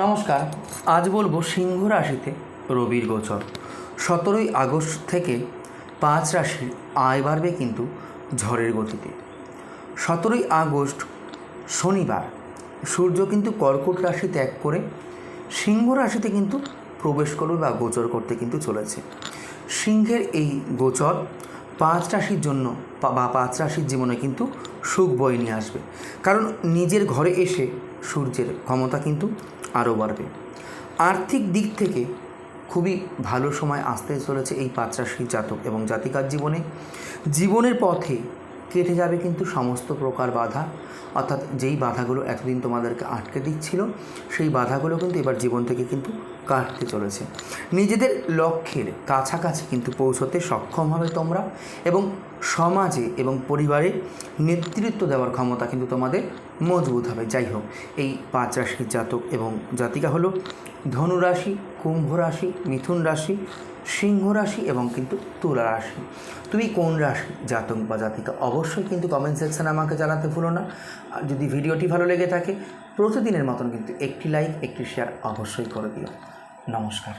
নমস্কার, আজ বলব সিংহ রাশিতে রবির গোচর। সতেরোই আগস্ট থেকে পাঁচ রাশির আয় বাড়বে কিন্তু ঝড়ের গতিতে। সতেরোই আগস্ট শনিবার, সূর্য কিন্তু কর্কট রাশি ত্যাগ করে সিংহ রাশিতে কিন্তু প্রবেশ করবে বা গোচর করতে কিন্তু চলেছে। সিংহের এই গোচর পাঁচ রাশির জন্য বা পাঁচ রাশির জীবনে কিন্তু সুখ বয়ে নিয়ে আসবে। কারণ নিজের ঘরে এসে সূর্যের ক্ষমতা কিন্তু আরও বাড়বে। আর্থিক দিক থেকে খুবই ভালো সময় আসতে চলেছে এই পাঁচ রাশির জাতক এবং জাতিকার জীবনে। জীবনের পথে কেটে যাবে কিন্তু সমস্ত প্রকার বাধা। অর্থাৎ যেই বাধাগুলো এতদিন তোমাদেরকে আটকে দিচ্ছিল, সেই বাধাগুলো কিন্তু এবার জীবন থেকে কিন্তু কাটতে চলেছে। নিজেদের লক্ষ্যের কাছাকাছি কিন্তু পৌঁছতে সক্ষম হবে তোমরা এবং সমাজে এবং পরিবারে নেতৃত্ব দেওয়ার ক্ষমতা কিন্তু তোমাদের মজবুত হবে। যাই হোক, এই পাঁচ রাশির জাতক এবং জাতিকা হলো ধনুরাশি, কুম্ভ রাশি, মিথুন রাশি সিংহ রাশি এবং কিন্তু তুলা রাশি। তুমি কোন রাশি? জাতক বা জাতিকা? অবশ্যই কিন্তু কমেন্ট সেকশানে আমাকে জানাতে ভুলো না। আর যদি ভিডিওটি ভালো লেগে থাকে, প্রতিদিনের মতন কিন্তু একটি লাইক একটি শেয়ার অবশ্যই করে দিও। নমস্কার।